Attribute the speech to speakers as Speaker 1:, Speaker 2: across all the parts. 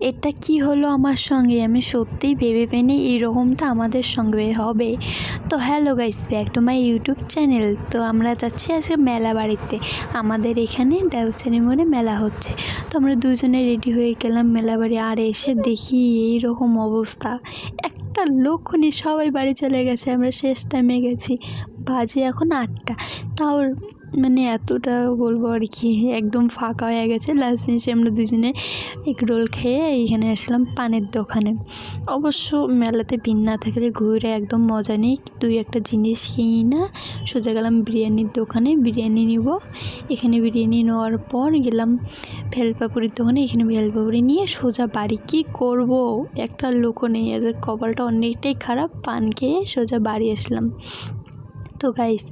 Speaker 1: এটা কি হলো আমার সঙ্গে? আমি সত্যিই ভেবে পেনি এরকমটা আমাদের সঙ্গে হবে। তো hello guys, back to my YouTube channel. তো আমরা যাচ্ছি আজকে মেলা বাড়িতে। আমাদের এখানে দেওচানি মনে মেলা হচ্ছে। তো আমরা দুজনে রেডি হয়ে গেলাম মেলা বাড়ি। আর এসে দেখি এই রকম অবস্থা। একটা লোকনি সবাই বাড়ি চলে গেছে, আমরা শেষ টাইমে গেছি। বাজে এখন আটটা। তাও মানে এতটা বলব আর কি, একদম ফাঁকা হয়ে গেছে। লাস্ট মিনিটে আমরা দুজনে এগ রোল খেয়ে এইখানে আসলাম পানের দোকানে। অবশ্য মেলাতে বিন না থাকলে ঘুরে একদম মজা নেই। দুই একটা জিনিস কিনি না। সোজা গেলাম বিরিয়ানির দোকানে, বিরিয়ানি নিব। এখানে বিরিয়ানি নেওয়ার পর গেলাম ভেলপাপুরির দোকানে। এখানে ভেলপাপুরি নিয়ে সোজা বাড়ি কী করব? একটা লোকও নেই। আজ কপালটা অনেকটাই খারাপ। পান খেয়ে সোজা বাড়ি আসলাম। তো গাইস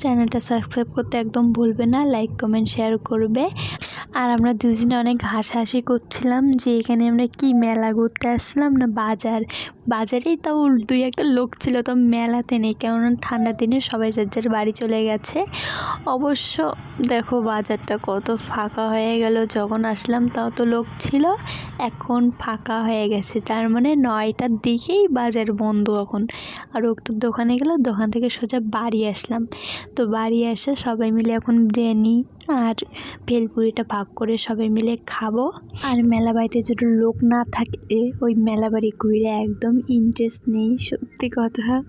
Speaker 1: চ্যানেলটা সাবস্ক্রাইব করতে একদম ভুলবে না লাইক কমেন্ট শেয়ার করবে। আর আমরা দুজনে অনেক হাসাহাসি করছিলাম যে এখানে আমরা কি মেলা ঘুরতে আসলাম না বাজার। বাজারেই তাও দুই একটা লোক ছিল, তো মেলাতে নেই, কেননা ঠান্ডার দিনে সবাই যার যার বাড়ি চলে গেছে। অবশ্য দেখো বাজারটা কত ফাঁকা হয়ে গেল, যখন আসলাম তাও তো লোক ছিল, এখন ফাঁকা হয়ে গেছে। তার মানে নয়টার দিকেই বাজার বন্ধ এখন। আর ওক্তর দোকানে গেল, দোকান থেকে সোজা বাড়ি আসলাম। তো বাড়ি এসে সবাই মিলে এখন বিরিয়ানি আর ভেলপুরিটা ভাগ করে সবাই মিলে খাব। আর মেলা বাড়িতে যদি লোক না থাকে, ওই মেলা বাড়ি ঘুরে একদম ইন্টারেস্ট নেই, সত্যি কথা।